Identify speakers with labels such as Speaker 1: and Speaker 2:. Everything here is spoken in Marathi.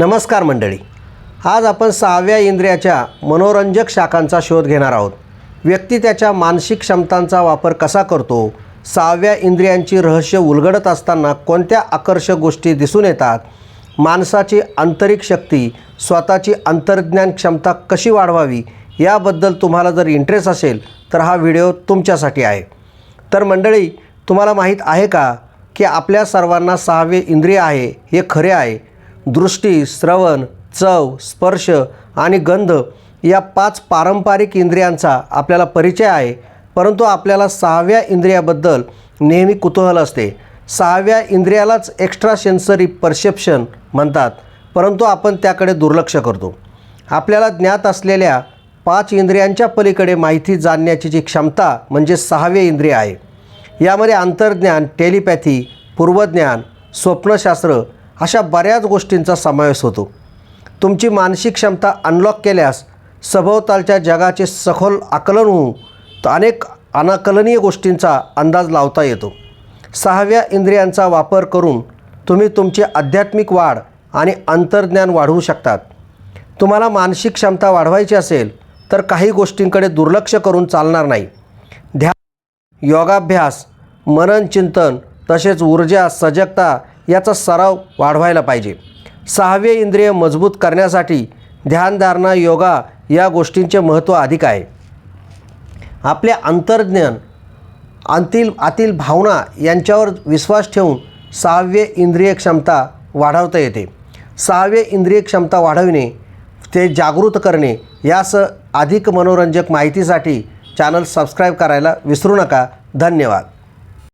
Speaker 1: नमस्कार मंडळी. आज आपण सहाव्या इंद्रियाच्या मनोरंजक शाखांचा शोध घेणार आहोत. व्यक्ती त्याच्या मानसिक क्षमतांचा वापर कसा करतो सहाव्या इंद्रियांची रहस्य उलगडत असताना कोणत्या आकर्षक गोष्टी दिसून येतात माणसाची आंतरिक शक्ती स्वतःची अंतर्ज्ञान क्षमता कशी वाढवावी याबद्दल तुम्हाला जर इंटरेस्ट असेल तर हा व्हिडिओ तुमच्यासाठी आहे. तर मंडळी तुम्हाला माहीत आहे का की आपल्या सर्वांना सहावे इंद्रिय आहे हे खरे आहे. दृष्टी श्रवण चव स्पर्श आणि गंध या पाच पारंपरिक इंद्रियांचा आपल्याला परिचय आहे. परंतु आपल्याला सहाव्या इंद्रियाबद्दल नेहमी कुतूहल असते. सहाव्या इंद्रियालाच एक्स्ट्रा सेन्सरी परसेप्शन म्हणतात. परंतु आपण त्याकडे दुर्लक्ष करतो. आपल्याला ज्ञात असलेल्या पाच इंद्रियांच्या पलीकडे माहिती जाणण्याची जी क्षमता म्हणजे सहावे इंद्रिय आहे. यामध्ये अंतर्ज्ञान टेलिपॅथी पूर्वज्ञान स्वप्नशास्त्र अशा बऱ्याच गोष्टींचा समावेश होतो. तुमची मानसिक क्षमता अनलॉक केल्यास सभोवतालच्या जगाचे सखोल आकलन होऊन तर अनेक अनाकलनीय गोष्टींचा अंदाज लावता येतो. सहाव्या इंद्रियांचा वापर करून तुम्ही तुमची आध्यात्मिक वाढ आणि अंतर्ज्ञान वाढवू शकतात. तुम्हाला मानसिक क्षमता वाढवायची असेल तर काही गोष्टींकडे दुर्लक्ष करून चालणार नाही. ध्यान योगाभ्यास मनन चिंतन तसेच ऊर्जा सजगता याचा सराव वाढवायला पाहिजे. सहावे इंद्रिय मजबूत करण्यासाठी ध्यानधारणा योगा या गोष्टींचे महत्त्व अधिक आहे. आपले अंतर्ज्ञान आतील आतील भावना यांच्यावर विश्वास ठेवून सहावे इंद्रिय क्षमता वाढवता येते. सहावे इंद्रिय क्षमता वाढविणे ते जागृत करणे यासह अधिक मनोरंजक माहितीसाठी चॅनल सबस्क्राईब करायला विसरू नका. धन्यवाद.